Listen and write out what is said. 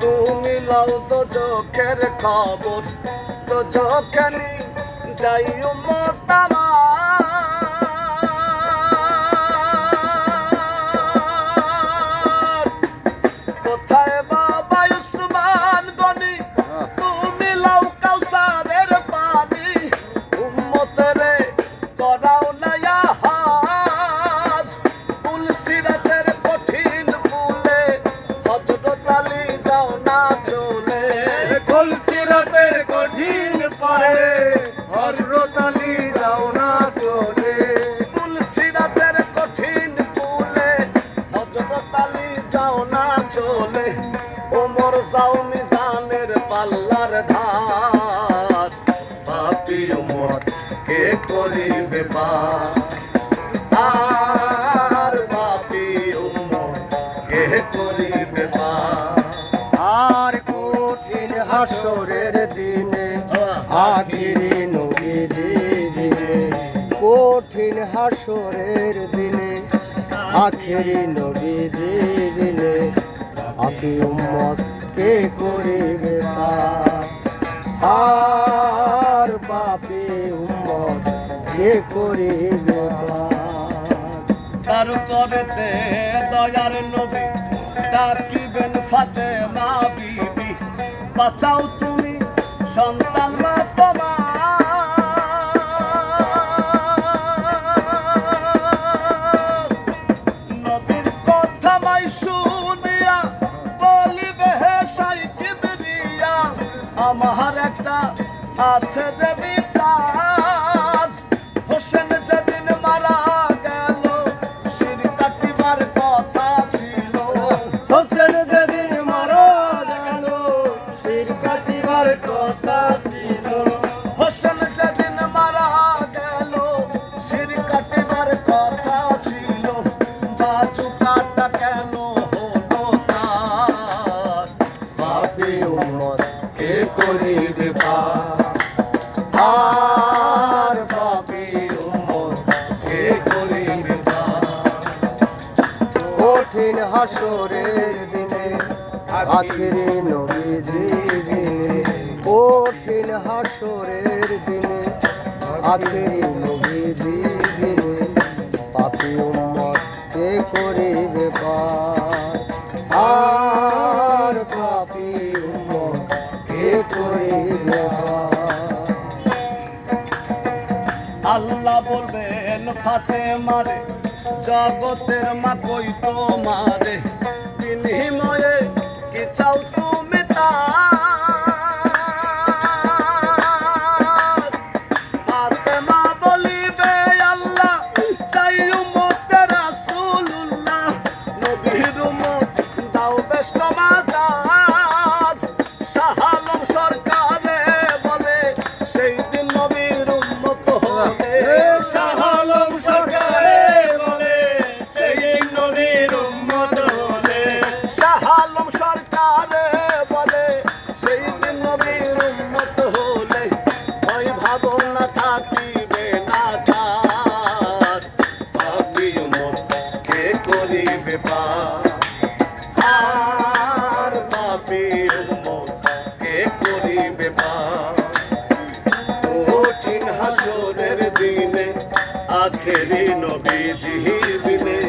তুমি লাও তো চোখের খবর তো চোখানি যাই মতামার তুলসিরাতের কঠিন পায়ে হজরত আলী যাও না চলে। তুলসিরাতের কঠিন ফুলে হজরত আলী যাও না চলে। ওমর যাও মিজানের পাল্লার ধার। পাপি ওমর কে করিবে পার? হাসরের দিনে আখিরি নবীজি দিনে কঠিন হাসরের দিনে আখিরি নবীজি দিনে আপনি উম্মত কে করিবে? আর পাপি উম্মত কে করিবে পার? তারপরেতে দয়ার নবী ডাকিবেন ফাতেমা বিবি বাঁচাও তুমি সন্তান মা তোমার। নবীর কথা মাই শুনিয়া বলিবে হে সাই কিবরিয়া, আমার একটা আছে যে বিচার। হোসেন যেদিন কঠিন হাসরের দিনে আখিরি নবীজি দিনে কঠিন হাসরের দিনে আখিরি নবীজি দিনে পাপি উম্মত কে করিবে পার? আর পাপি উম্মত কে করিবে? আল্লাহ বলবেন ফাতে মারে জগতের মা কই তো মোদের দিনে আখেরি নবীজি বিনে